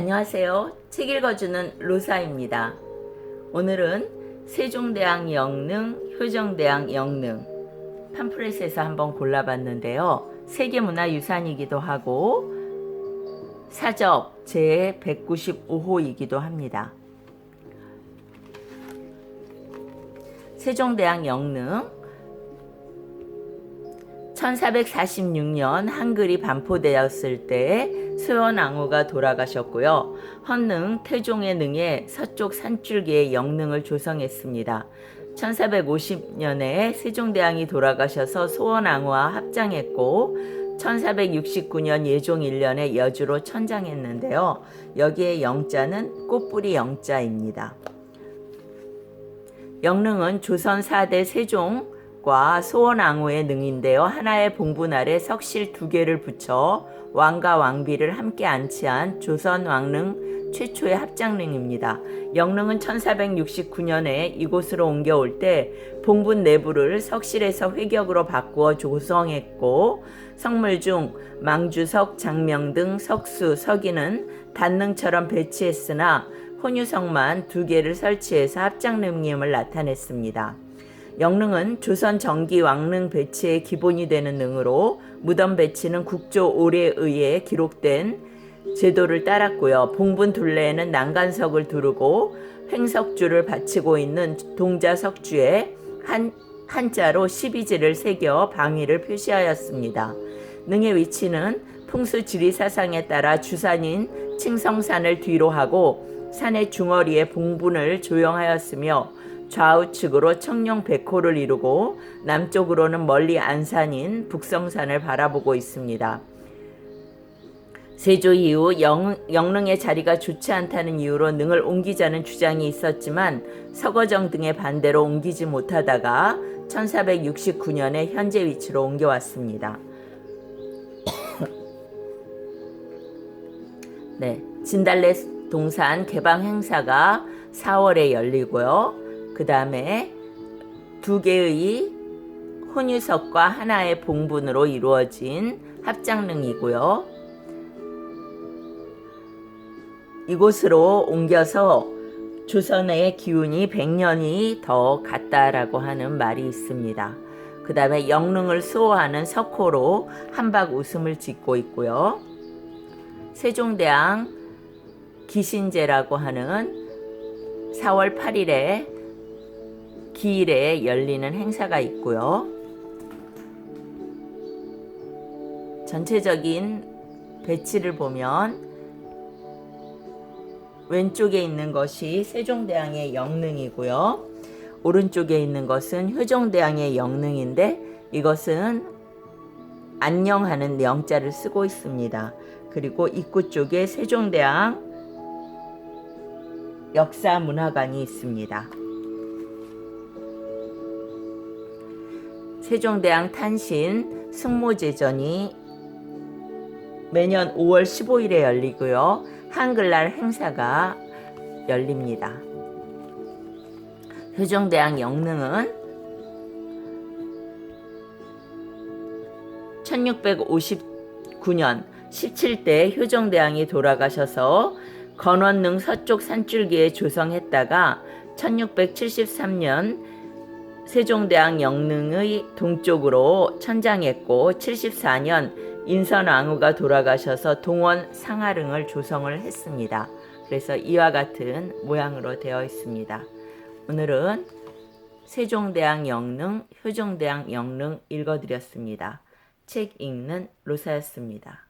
안녕하세요. 책 읽어주는 로사입니다. 오늘은 세종대왕 영능, 효정대왕 영능 팜플렛에서 한번 골라봤는데요. 세계문화유산이기도 하고 사접 제 195호이기도 합니다. 세종대왕 영능 1446년 한글이 반포되었을 때 수원왕후가 돌아가셨고요. 헌능 태종의 능에 서쪽 산줄기의 영능을 조성했습니다. 1450년에 세종대왕이 돌아가셔서 소원왕후와 합장했고 1469년 예종 1년에 여주로 천장했는데요. 여기에 영자는 꽃뿌리 영자입니다. 영릉은 조선 4대 세종 과 소원왕후의 능인데요. 하나의 봉분 아래 석실 두 개를 붙여 왕과 왕비를 함께 안치한 조선 왕릉 최초의 합장릉입니다. 영릉은 1469년에 이곳으로 옮겨올 때 봉분 내부를 석실에서 회격으로 바꾸어 조성했고 성물 중 망주석, 장명 등 석수, 석인은 단능처럼 배치했으나 혼유석만 두 개를 설치해서 합장릉임을 나타냈습니다. 영릉은 조선 정기 왕릉 배치의 기본이 되는 능으로 무덤 배치는 국조 5례에 의해 기록된 제도를 따랐고요. 봉분 둘레에는 난간석을 두르고 횡석주를 받치고 있는 동자석주에 한 한자로 12지를 새겨 방위를 표시하였습니다. 능의 위치는 풍수 지리 사상에 따라 주산인 칭성산을 뒤로 하고 산의 중어리에 봉분을 조형하였으며 좌우측으로 청룡 백호를 이루고 남쪽으로는 멀리 안산인 북성산을 바라보고 있습니다. 세조 이후 영, 영릉의 자리가 좋지 않다는 이유로 능을 옮기자는 주장이 있었지만 서거정 등의 반대로 옮기지 못하다가 1469년에 현재 위치로 옮겨왔습니다. 네, 진달래 동산 개방 행사가 4월에 열리고요. 그 다음에 두 개의 혼유석과 하나의 봉분으로 이루어진 합장릉이고요. 이곳으로 옮겨서 조선의 기운이 100년이 더 갔다라고 하는 말이 있습니다. 그 다음에 영릉을 수호하는 석호로 한박 웃음을 짓고 있고요. 세종대왕 기신제라고 하는 4월 8일에 기일에 열리는 행사가 있고요. 전체적인 배치를 보면 왼쪽에 있는 것이 세종대왕의 영릉이고요. 오른쪽에 있는 것은 효종대왕의 영릉인데 이것은 안녕하는 영자를 쓰고 있습니다. 그리고 입구 쪽에 세종대왕 역사문화관이 있습니다. 세종대왕 탄신 승모제전이 매년 5월 15일에 열리고요. 한글날 행사가 열립니다. 효종대왕 영릉은 1659년 17대 효종대왕이 돌아가셔서 건원릉 서쪽 산줄기에 조성했다가 1673년 세종대왕 영릉의 동쪽으로 천장했고 74년 인선왕후가 돌아가셔서 동원 상하릉을 조성을 했습니다. 그래서 이와 같은 모양으로 되어 있습니다. 오늘은 세종대왕 영릉, 효종대왕 영릉 읽어드렸습니다. 책 읽는 로사였습니다.